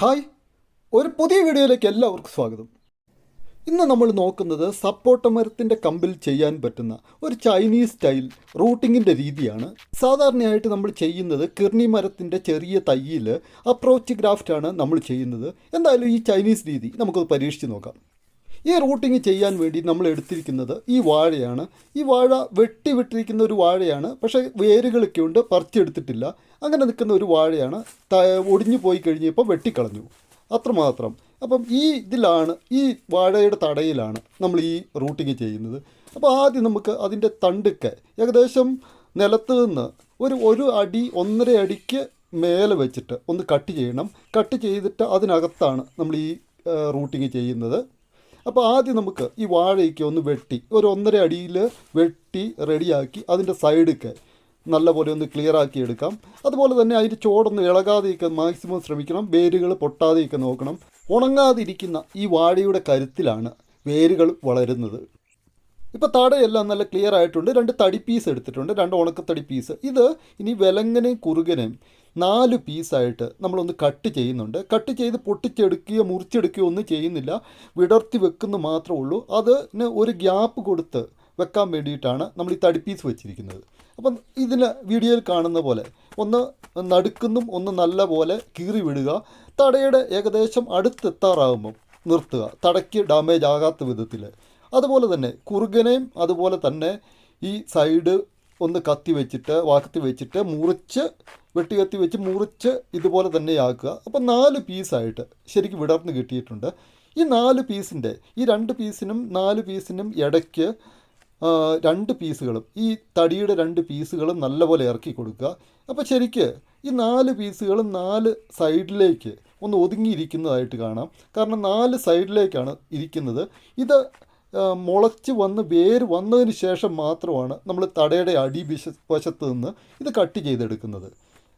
Hi. ഒരു പുതിയ വീഡിയോയിലേക്ക് എല്ലാവർക്കും സ്വാഗതം. ഇന്ന് നമ്മൾ നോക്കുന്നത് സപ്പോട്ട മരത്തിന്റെ കമ്പിൽ ചെയ്യാൻ പറ്റുന്ന ഒരു ചൈനീസ് സ്റ്റൈൽ റൂട്ടിങ്ങിന്റെ രീതിയാണ്. സാധാരണയായിട്ട് നമ്മൾ ചെയ്യുന്നത് കിർണി മരത്തിന്റെ ചെറിയ തയ്യിൽ അപ്രോച്ച് ഗ്രാഫ്റ്റാണ് നമ്മൾ ചെയ്യുന്നത്. എന്തായാലും ഈ ചൈനീസ് രീതി നമുക്കത് പരീക്ഷിച്ച് നോക്കാം. ഈ റൂട്ടിങ് ചെയ്യാൻ വേണ്ടി നമ്മൾ എടുത്തിരിക്കുന്നത് ഈ വാഴയാണ്. ഈ വാഴ വെട്ടി വിട്ടിരിക്കുന്ന ഒരു വാഴയാണ്. പക്ഷേ വേരുകളൊക്കെ ഉണ്ട് പറിച്ചെടുത്തിട്ടില്ല. അങ്ങനെ നിൽക്കുന്ന ഒരു വാഴയാണ്. ഒടിഞ്ഞു പോയി കഴിഞ്ഞപ്പോൾ വെട്ടിക്കളഞ്ഞു. അത്രമാത്രം അപ്പം ഈ ഇതിലാണ് ഈ വാഴയുടെ തടയിലാണ് നമ്മൾ ഈ റൂട്ടിങ് ചെയ്യുന്നത്. അപ്പോൾ ആദ്യം നമുക്ക് അതിന്റെ തണ്ടൊക്കെ ഏകദേശം നിലത്ത് നിന്ന് ഒരു ഒരു അടി ഒന്നര അടിക്ക് മേലെ വെച്ചിട്ട് ഒന്ന് കട്ട് ചെയ്യണം. കട്ട് ചെയ്തിട്ട് അതിനകത്താണ് നമ്മൾ ഈ റൂട്ടിങ് ചെയ്യുന്നത്. അപ്പോൾ ആദ്യം നമുക്ക് ഈ വാഴയ്ക്ക് ഒന്ന് വെട്ടി ഒരു ഒന്നര അടിയിൽ വെട്ടി റെഡിയാക്കി അതിന്റെ സൈഡൊക്കെ നല്ലപോലെ ഒന്ന് ക്ലിയർ ആക്കി എടുക്കാം. അതുപോലെ തന്നെ അതിന്റെ ചോടൊന്ന് ഇളകാതെയൊക്കെ മാക്സിമം ശ്രമിക്കണം. വേരുകൾ പൊട്ടാതെയൊക്കെ നോക്കണം. ഉണങ്ങാതിരിക്കുന്ന ഈ വാഴയുടെ കരുത്തിലാണ് വേരുകൾ വളരുന്നത്. ഇപ്പോൾ തടയെല്ലാം നല്ല ക്ലിയർ ആയിട്ടുണ്ട്. രണ്ട് തടി പീസ് എടുത്തിട്ടുണ്ട്. രണ്ട് ഉണക്കത്തടി പീസ് ഇത് ഇനി വിലങ്ങനെയും കുറുകനെയും നാല് പീസായിട്ട് നമ്മളൊന്ന് കട്ട് ചെയ്യുന്നുണ്ട്. കട്ട് ചെയ്ത് പൊട്ടിച്ചെടുക്കുകയോ മുറിച്ചെടുക്കുകയോ ഒന്നും ചെയ്യുന്നില്ല. വിടർത്തി വെക്കുന്നു മാത്രമേ ഉള്ളൂ. അതിന് ഒരു ഗ്യാപ്പ് കൊടുത്ത് വെക്കാൻ വേണ്ടിയിട്ടാണ് നമ്മൾ ഈ തടി പീസ് വെച്ചിരിക്കുന്നത്. അപ്പം ഇതിന് വീഡിയോയിൽ കാണുന്ന പോലെ ഒന്ന് നടുക്കുന്നും ഒന്ന് നല്ല പോലെ കീറി വിടുക. തടയുടെ ഏകദേശം അടുത്തെത്താറാകുമ്പം നിർത്തുക. തടയ്ക്ക് ഡാമേജ് ആകാത്ത വിധത്തിൽ അതുപോലെ തന്നെ കുറുകനെയും അതുപോലെ തന്നെ ഈ സൈഡ് ഒന്ന് കത്തി വെച്ചിട്ട് വാക്കത്തി വെച്ചിട്ട് മുറിച്ച് വെട്ടി കത്തി വെച്ച് മുറിച്ച് ഇതുപോലെ തന്നെ ആക്കുക. അപ്പം നാല് പീസായിട്ട് ശരിക്കും വിടർന്ന് കിട്ടിയിട്ടുണ്ട്. ഈ നാല് പീസിന്റെ ഈ രണ്ട് പീസിനും നാല് പീസിനും ഇടയ്ക്ക് രണ്ട് പീസുകളും ഈ തടിയുടെ രണ്ട് പീസുകളും നല്ലപോലെ ഇറക്കി കൊടുക്കുക. അപ്പോൾ ശരിക്ക് ഈ നാല് പീസുകളും നാല് സൈഡിലേക്ക് ഒന്ന് ഒതുങ്ങിയിരിക്കുന്നതായിട്ട് കാണാം. കാരണം നാല് സൈഡിലേക്കാണ് ഇരിക്കുന്നത്. ഇത് മുളച്ച് വന്ന് വേര് വന്നതിന് ശേഷം മാത്രമാണ് നമ്മൾ തടയുടെ അടി വിശ വശത്ത് നിന്ന് ഇത് കട്ട് ചെയ്തെടുക്കുന്നത്.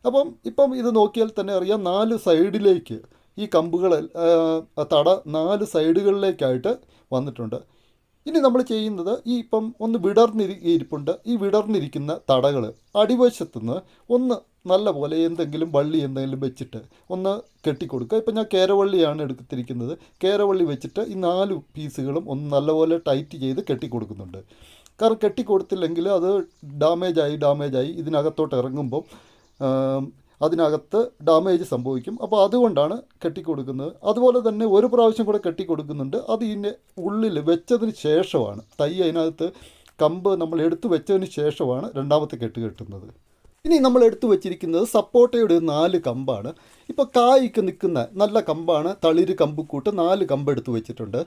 അപ്പം ഇപ്പം ഇത് നോക്കിയാൽ തന്നെ അറിയാം നാല് സൈഡിലേക്ക് ഈ കമ്പുകൾ തട നാല് സൈഡുകളിലേക്കായിട്ട് വന്നിട്ടുണ്ട്. ഇനി നമ്മൾ ചെയ്യുന്നത് ഈ ഇപ്പം ഒന്ന് വിടർന്നിരി ഇരിപ്പുണ്ട്. ഈ വിടർന്നിരിക്കുന്ന തടകൾ അടിവശത്തുനിന്ന് ഒന്ന് നല്ല പോലെ എന്തെങ്കിലും വള്ളി എന്തെങ്കിലും വെച്ചിട്ട് ഒന്ന് കെട്ടിക്കൊടുക്കുക. ഇപ്പം ഞാൻ കേരവള്ളിയാണ് എടുത്തിരിക്കുന്നത്. കേരവള്ളി വെച്ചിട്ട് ഈ നാല് പീസുകളും ഒന്ന് നല്ലപോലെ ടൈറ്റ് ചെയ്ത് കെട്ടിക്കൊടുക്കുന്നുണ്ട്. കാരണം കെട്ടിക്കൊടുത്തില്ലെങ്കിൽ അത് ഡാമേജായി ഡാമേജായി ഇതിനകത്തോട്ട് ഇറങ്ങുമ്പം അതിനകത്ത് ഡാമേജ് സംഭവിക്കും. അപ്പോൾ അതുകൊണ്ടാണ് കെട്ടിക്കൊടുക്കുന്നത്. അതുപോലെ തന്നെ ഒരു പ്രാവശ്യം കൂടെ കെട്ടിക്കൊടുക്കുന്നുണ്ട്. അത് ഇതിന്റെ ഉള്ളിൽ വെച്ചതിന് ശേഷമാണ്. തൈ അതിനകത്ത് കമ്പ് നമ്മൾ എടുത്തു വെച്ചതിന് ശേഷമാണ് രണ്ടാമത്തെ കെട്ട് കെട്ടുന്നത്. ഇനി നമ്മൾ എടുത്തു വെച്ചിരിക്കുന്നത് സപ്പോട്ടയുടെ നാല് കമ്പാണ്. ഇപ്പോൾ കായ്ക്ക് നിൽക്കുന്ന നല്ല കമ്പാണ് തളിര് കമ്പ് കൂട്ട് നാല് കമ്പ് എടുത്തു വെച്ചിട്ടുണ്ട്.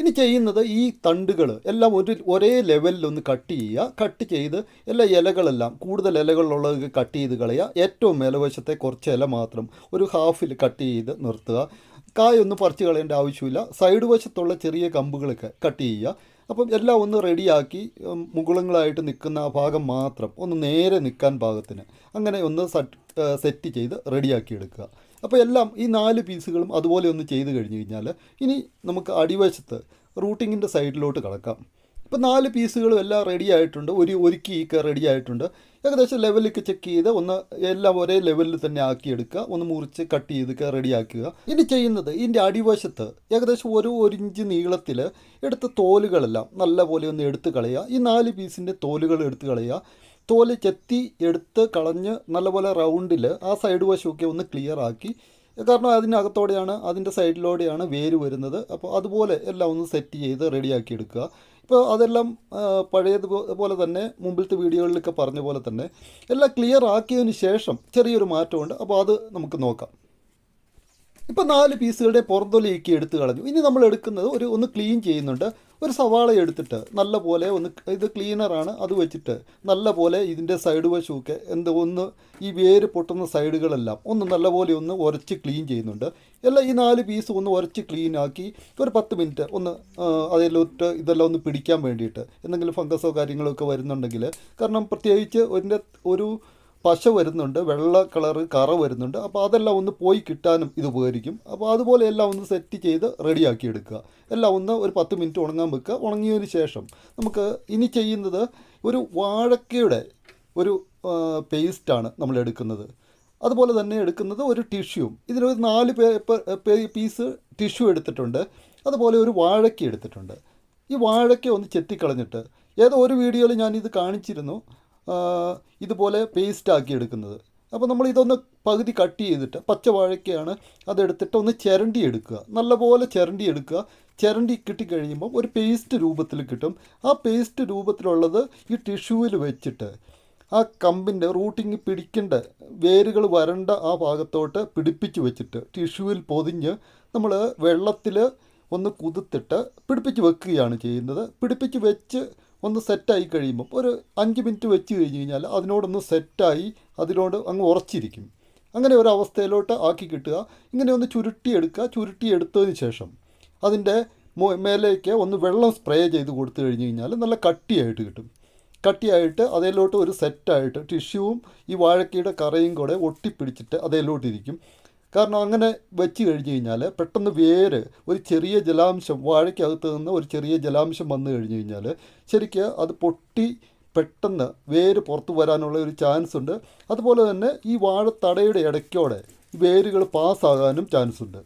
ഇനി ചെയ്യുന്നത് ഈ തണ്ടുകൾ എല്ലാം ഒരു ഒരേ ലെവലിൽ ഒന്ന് കട്ട് ചെയ്യുക. കട്ട് ചെയ്ത് എല്ലാ ഇലകളെല്ലാം കൂടുതൽ ഇലകളുള്ളത് കട്ട് ചെയ്ത് കളയുക. ഏറ്റവും മേലവശത്തെ കുറച്ച് ഇല മാത്രം ഒരു ഹാഫിൽ കട്ട് ചെയ്ത് നിർത്തുക. കായൊന്നും പറിച്ച് കളയേണ്ട ആവശ്യമില്ല. സൈഡ് വശത്തുള്ള ചെറിയ കമ്പുകളൊക്കെ കട്ട് ചെയ്യുക. അപ്പം എല്ലാം ഒന്ന് റെഡിയാക്കി മുകുളങ്ങളായിട്ട് നിൽക്കുന്ന ആ ഭാഗം മാത്രം ഒന്ന് നേരെ നിൽക്കാൻ പാകത്തിന്. അങ്ങനെ ഒന്ന് സെറ്റ് ചെയ്ത് റെഡിയാക്കി എടുക്കുക. അപ്പോൾ എല്ലാം ഈ നാല് പീസുകളും അതുപോലെ ഒന്ന് ചെയ്ത് കഴിഞ്ഞ് കഴിഞ്ഞാൽ ഇനി നമുക്ക് അടിവശത്ത് റൂട്ടിങ്ങിന്റെ സൈഡിലോട്ട് കടക്കാം. ഇപ്പോൾ നാല് പീസുകളും എല്ലാം റെഡി ആയിട്ടുണ്ട്. ഒരു ഒരുക്കി ഒക്കെ റെഡി ആയിട്ടുണ്ട്. ഏകദേശം ലെവലൊക്കെ ചെക്ക് ചെയ്ത് ഒന്ന് എല്ലാം ഒരേ ലെവലിൽ തന്നെ ആക്കിയെടുക്കുക. ഒന്ന് മുറിച്ച് കട്ട് ചെയ്തൊക്കെ റെഡിയാക്കുക ഇനി ചെയ്യുന്നത് ഇതിന്റെ അടിവശത്ത് ഏകദേശം ഒരു ഒരു ഇഞ്ച് നീളത്തിൽ എടുത്ത തോലുകളെല്ലാം നല്ലപോലെ ഒന്ന് എടുത്ത് കളയുക. ഈ നാല് പീസിന്റെ തോലുകൾ എടുത്ത് കളയുക. തോൽ ചെത്തി എടുത്ത് കളഞ്ഞ് നല്ലപോലെ റൗണ്ടിൽ ആ സൈഡ് വശമൊക്കെ ഒന്ന് ക്ലിയർ ആക്കി കാരണം അതിനകത്തോടെയാണ് അതിന്റെ സൈഡിലൂടെയാണ് വേര് വരുന്നത്. അപ്പോൾ അതുപോലെ എല്ലാം ഒന്ന് സെറ്റ് ചെയ്ത് റെഡിയാക്കി എടുക്കുക. ഇപ്പോൾ അതെല്ലാം പഴയതുപോലെ തന്നെ മുമ്പിലത്തെ വീഡിയോകളിലൊക്കെ പറഞ്ഞ പോലെ തന്നെ എല്ലാം ക്ലിയർ ആക്കിയതിന് ശേഷം ചെറിയൊരു മാറ്റമുണ്ട്. അപ്പോൾ അത് നമുക്ക് നോക്കാം. ഇപ്പോൾ നാല് പീസുകളുടെ പുറന്തൊലിയൊക്കെ എടുത്തു കളഞ്ഞു. ഇനി നമ്മൾ എടുക്കുന്നത് ഒരു ഒന്ന് ക്ലീൻ ചെയ്യുന്നുണ്ട്. ഒരു സവാള എടുത്തിട്ട് നല്ല പോലെ ഒന്ന് ഇത് ക്ലീനറാണ് അത് വെച്ചിട്ട് നല്ല പോലെ ഇതിന്റെ സൈഡ് വശമൊക്കെ എന്ത് ഒന്ന് ഈ വേര് പൊട്ടുന്ന സൈഡുകളെല്ലാം ഒന്ന് നല്ല പോലെ ഒന്ന് ഉരച്ച് ക്ലീൻ ചെയ്യുന്നുണ്ട്. എല്ലാം ഈ നാല് പീസ് ഒന്ന് ഉരച്ച് ക്ലീൻ ആക്കി ഒരു പത്ത് മിനിറ്റ് ഒന്ന് അതിലൊട്ട് ഇതെല്ലാം ഒന്ന് പിടിക്കാൻ വേണ്ടിയിട്ട് എന്തെങ്കിലും ഫംഗസോ കാര്യങ്ങളോ ഒക്കെ വരുന്നുണ്ടെങ്കിൽ കാരണം പ്രത്യേകിച്ച് ഇതിന്റെ ഒരു പശ വരുന്നുണ്ട് വെള്ള കളറ് കറ വരുന്നുണ്ട്. അപ്പോൾ അതെല്ലാം ഒന്ന് പോയി കിട്ടാനും ഇത് ഉപകരിക്കും. അപ്പോൾ അതുപോലെ എല്ലാം ഒന്ന് സെറ്റ് ചെയ്ത് റെഡിയാക്കി എടുക്കുക. എല്ലാം ഒന്ന് ഒരു പത്ത് മിനിറ്റ് ഉണങ്ങാൻ വെക്കുക. ഉണങ്ങിയതിന് ശേഷം നമുക്ക് ഇനി ചെയ്യുന്നത് ഒരു വാഴക്കയുടെ ഒരു പേസ്റ്റാണ് നമ്മൾ എടുക്കുന്നത്. അതുപോലെ തന്നെ എടുക്കുന്നത് ഒരു ടിഷ്യൂ ഇതിനൊരു നാല് പേപ്പർ പീസ് ടിഷ്യൂ എടുത്തിട്ടുണ്ട്. അതുപോലെ ഒരു വാഴക്ക എടുത്തിട്ടുണ്ട്. ഈ വാഴക്ക ഒന്ന് ചെത്തിക്കളഞ്ഞിട്ട് ഏതോ ഒരു വീഡിയോയിൽ ഞാനിത് കാണിച്ചിരുന്നു. ഇതുപോലെ പേസ്റ്റ് ആക്കി എടുക്കുന്നത്. അപ്പോൾ നമ്മൾ ഇതൊന്ന് പകുതി കട്ട് ചെയ്തിട്ട് പച്ച വാഴയ്ക്കയാണ് അതെടുത്തിട്ട് ഒന്ന് ചിരണ്ടി എടുക്കുക. നല്ലപോലെ ചിരണ്ടി എടുക്കുക. ചിരണ്ടി കിട്ടിക്കഴിയുമ്പോൾ ഒരു പേസ്റ്റ് രൂപത്തിൽ കിട്ടും. ആ പേസ്റ്റ് രൂപത്തിലുള്ളത് ഈ ടിഷ്യൂവിൽ വെച്ചിട്ട് ആ കമ്പിന്റെ റൂട്ടിങ് പിടിക്കേണ്ട വേരുകൾ വരണ്ട ആ ഭാഗത്തോട്ട് പിടിപ്പിച്ച് വെച്ചിട്ട് ടിഷ്യൂവിൽ പൊതിഞ്ഞ് നമ്മൾ വെള്ളത്തിൽ ഒന്ന് കുതിർത്തിട്ട് പിടിപ്പിച്ച് വെക്കുകയാണ് ചെയ്യുന്നത്. പിടിപ്പിച്ച് വെച്ച് ഒന്ന് സെറ്റായി കഴിയുമ്പോൾ ഒരു അഞ്ച് മിനിറ്റ് വെച്ച് കഴിഞ്ഞ് കഴിഞ്ഞാൽ അതിനോടൊന്ന് സെറ്റായി അതിനോട് അങ്ങ് ഉറച്ചിരിക്കും. അങ്ങനെ ഒരു അവസ്ഥയിലോട്ട് ആക്കി കിട്ടുക. ഇങ്ങനെ ഒന്ന് ചുരുട്ടിയെടുക്കുക ചുരുട്ടിയെടുത്തതിന് ശേഷം അതിന്റെ മേലേക്ക് ഒന്ന് വെള്ളം സ്പ്രേ ചെയ്ത് കൊടുത്തു കഴിഞ്ഞ് കഴിഞ്ഞാൽ നല്ല കട്ടിയായിട്ട് കിട്ടും. കട്ടിയായിട്ട് അതിലോട്ട് ഒരു സെറ്റായിട്ട് ടിഷ്യൂവും ഈ വാഴക്കയുടെ കറയും കൂടെ ഒട്ടിപ്പിടിച്ചിട്ട് അതിലോട്ടിരിക്കും. കാരണം അങ്ങനെ വെച്ച് കഴിഞ്ഞ് കഴിഞ്ഞാൽ പെട്ടെന്ന് വേര് ഒരു ചെറിയ ജലാംശം വാഴയ്ക്കകത്ത് നിന്ന് ഒരു ചെറിയ ജലാംശം വന്നു കഴിഞ്ഞ് കഴിഞ്ഞാൽ ശരിക്ക് അത് പൊട്ടി പെട്ടെന്ന് വേര് പുറത്തു വരാനുള്ള ഒരു ചാൻസ് ഉണ്ട്. അതുപോലെ തന്നെ ഈ വാഴത്തടയുടെ ഇടയ്ക്കോടെ വേരുകൾ പാസ്സാകാനും ചാൻസ് ഉണ്ട്.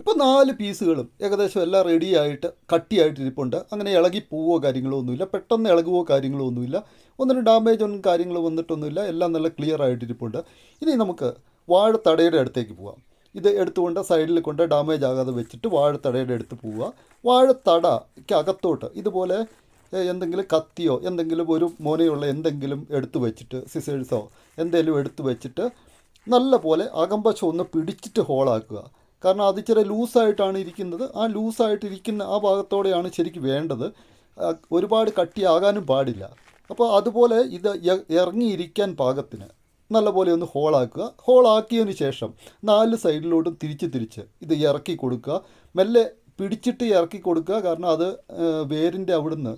ഇപ്പോൾ നാല് പീസുകളും ഏകദേശം എല്ലാം റെഡിയായിട്ട് കട്ടിയായിട്ട് ഇരിപ്പുണ്ട് അങ്ങനെ ഇളകി പോവോ കാര്യങ്ങളോ ഒന്നുമില്ല പെട്ടെന്ന് ഇളകുവോ കാര്യങ്ങളോ ഒന്നുമില്ല ഒന്നിനും ഡാമേജ് ഒന്നും കാര്യങ്ങൾ വന്നിട്ടൊന്നുമില്ല. എല്ലാം നല്ല ക്ലിയർ ആയിട്ട് ഇരിപ്പുണ്ട് ഇനി നമുക്ക് വാഴത്തടയുടെ അടുത്തേക്ക് പോവാം. ഇത് എടുത്തുകൊണ്ട് സൈഡിൽ കൊണ്ട് ഡാമേജ് ആകാതെ വെച്ചിട്ട് വാഴത്തടയുടെ അടുത്ത് പോവുക. വാഴത്തടയ്ക്ക് അകത്തോട്ട് ഇതുപോലെ എന്തെങ്കിലും കത്തിയോ എന്തെങ്കിലും ഒരു മോനയുള്ള എന്തെങ്കിലും എടുത്തു വെച്ചിട്ട് സിസേഴ്സോ എന്തെങ്കിലും എടുത്തു വെച്ചിട്ട് നല്ല പോലെ അകമ്പശം ഒന്ന് പിടിച്ചിട്ട് ഹോളാക്കുക കാരണം അത് ഇച്ചിരി ലൂസായിട്ടാണ് ഇരിക്കുന്നത്. ആ ലൂസായിട്ടിരിക്കുന്ന ആ ഭാഗത്തോടെയാണ് ശരിക്കും വേണ്ടത്. ഒരുപാട് കട്ടിയാകാനും പാടില്ല. അപ്പോൾ അതുപോലെ ഇത് ഇറങ്ങിയിരിക്കാൻ പാകത്തിന് നല്ലപോലെ ഒന്ന് ഹോളാക്കുക. ഹോളാക്കിയതിന് ശേഷം നാല് സൈഡിലോട്ടും തിരിച്ച് തിരിച്ച് ഇത് ഇറക്കി കൊടുക്കുക. മെല്ലെ പിടിച്ചിട്ട് ഇറക്കി കൊടുക്കുക. കാരണം അത് വേരിന്റെ അവിടുന്ന്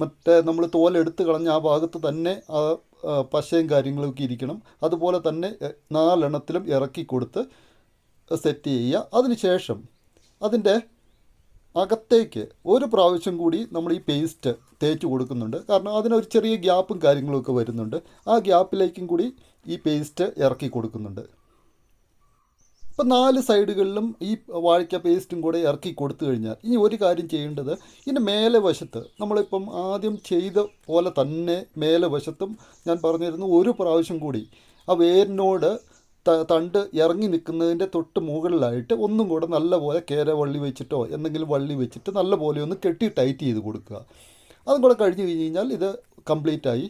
മറ്റേ നമ്മൾ തോലെടുത്ത് കളഞ്ഞ ആ ഭാഗത്ത് തന്നെ ആ പശയും കാര്യങ്ങളൊക്കെ ഇരിക്കണം. അതുപോലെ തന്നെ നാലെണ്ണത്തിലും ഇറക്കി കൊടുത്ത് സെറ്റ് ചെയ്യുക. അതിനുശേഷം അതിന്റെ അകത്തേക്ക് ഒരു പ്രാവശ്യം കൂടി നമ്മൾ ഈ പേസ്റ്റ് തേച്ച് കൊടുക്കുന്നുണ്ട്. കാരണം അതിനൊരു ചെറിയ ഗ്യാപ്പും കാര്യങ്ങളൊക്കെ വരുന്നുണ്ട്. ആ ഗ്യാപ്പിലേക്കും കൂടി ഈ പേസ്റ്റ് ഇറക്കി കൊടുക്കുന്നുണ്ട്. ഇപ്പം നാല് സൈഡുകളിലും ഈ വാഴയ്ക്ക പേസ്റ്റും കൂടെ ഇറക്കി കൊടുത്തു കഴിഞ്ഞാൽ ഇനി ഒരു കാര്യം ചെയ്യേണ്ടത് ഇതിന്റെ മേലെ വശത്ത് നമ്മളിപ്പം ആദ്യം ചെയ്ത പോലെ തന്നെ മേലെ വശത്തും ഞാൻ പറഞ്ഞിരുന്നു ഒരു പ്രാവശ്യം കൂടി ആ വേരിനോട് തണ്ട് ഇറങ്ങി നിൽക്കുന്നതിന്റെ തൊട്ട് മുകളിലായിട്ട് ഒന്നും കൂടെ നല്ലപോലെ കേര വള്ളി വെച്ചിട്ടോ എന്തെങ്കിലും വള്ളി വെച്ചിട്ട് നല്ലപോലെ ഒന്ന് കെട്ടി ടൈറ്റ് ചെയ്ത് കൊടുക്കുക. അതും കൂടെ കഴിഞ്ഞ് കഴിഞ്ഞ് കഴിഞ്ഞാൽ ഇത് കംപ്ലീറ്റ് ആയി.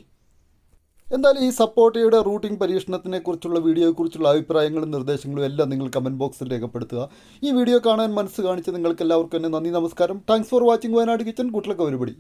എന്തായാലും ഈ സപ്പോർട്ടയുടെ റൂട്ടിംഗ് പരീക്ഷണത്തിനെ കുറിച്ചുള്ള വീഡിയോയെക്കുറിച്ചുള്ള അഭിപ്രായങ്ങളും നിർദ്ദേശങ്ങളും എല്ലാം നിങ്ങൾ കമന്റ് ബോക്സിൽ രേഖപ്പെടുത്തുക. ഈ വീഡിയോ കാണാൻ മനസ്സ് കാണിച്ച നിങ്ങൾക്ക് എല്ലാവർക്കും തന്നെ നന്ദി നമസ്കാരം. Thanks for watching Wayanad kitchen കുട്ടിലൊക്കെ ഒരുപടി.